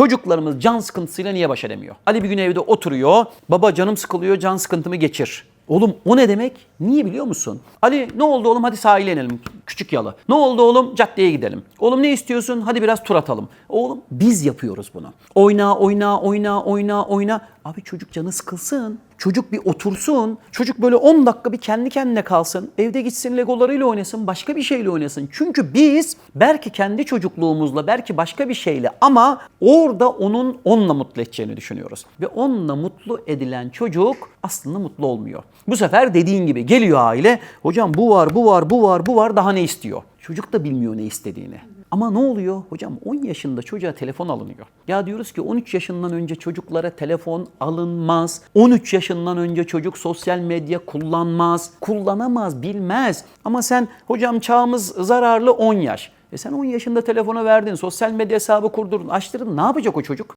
Çocuklarımız can sıkıntısıyla niye baş edemiyor? Ali bir gün evde oturuyor. Baba canım sıkılıyor can sıkıntımı geçir. Oğlum o ne demek? Niye biliyor musun? Ali ne oldu oğlum hadi sahile inelim küçük yalı. Ne oldu oğlum caddeye gidelim. Oğlum ne istiyorsun hadi biraz tur atalım. Oğlum biz yapıyoruz bunu. Oyna oyna oyna oyna oyna. Abi çocuk canı sıkılsın. Çocuk bir otursun. Çocuk böyle 10 dakika bir kendi kendine kalsın. Evde gitsin legolarıyla oynasın. Başka bir şeyle oynasın. Çünkü biz belki kendi çocukluğumuzla belki başka bir şeyle ama orada onun onunla mutlu edeceğini düşünüyoruz. Ve onunla mutlu edilen çocuk aslında mutlu olmuyor. Bu sefer dediğin gibi geliyor aile. Hocam bu var, bu var, bu var, bu var daha ne istiyor? Çocuk da bilmiyor ne istediğini. Ama ne oluyor? Hocam 10 yaşında çocuğa telefon alınıyor. Ya diyoruz ki 13 yaşından önce çocuklara telefon alınmaz. 13 yaşından önce çocuk sosyal medya kullanmaz. Kullanamaz, bilmez. Ama sen hocam çağımız zararlı 10 yaş. E sen 10 yaşında telefona verdin, sosyal medya hesabı kurdurdun, açtırdın. Ne yapacak o çocuk?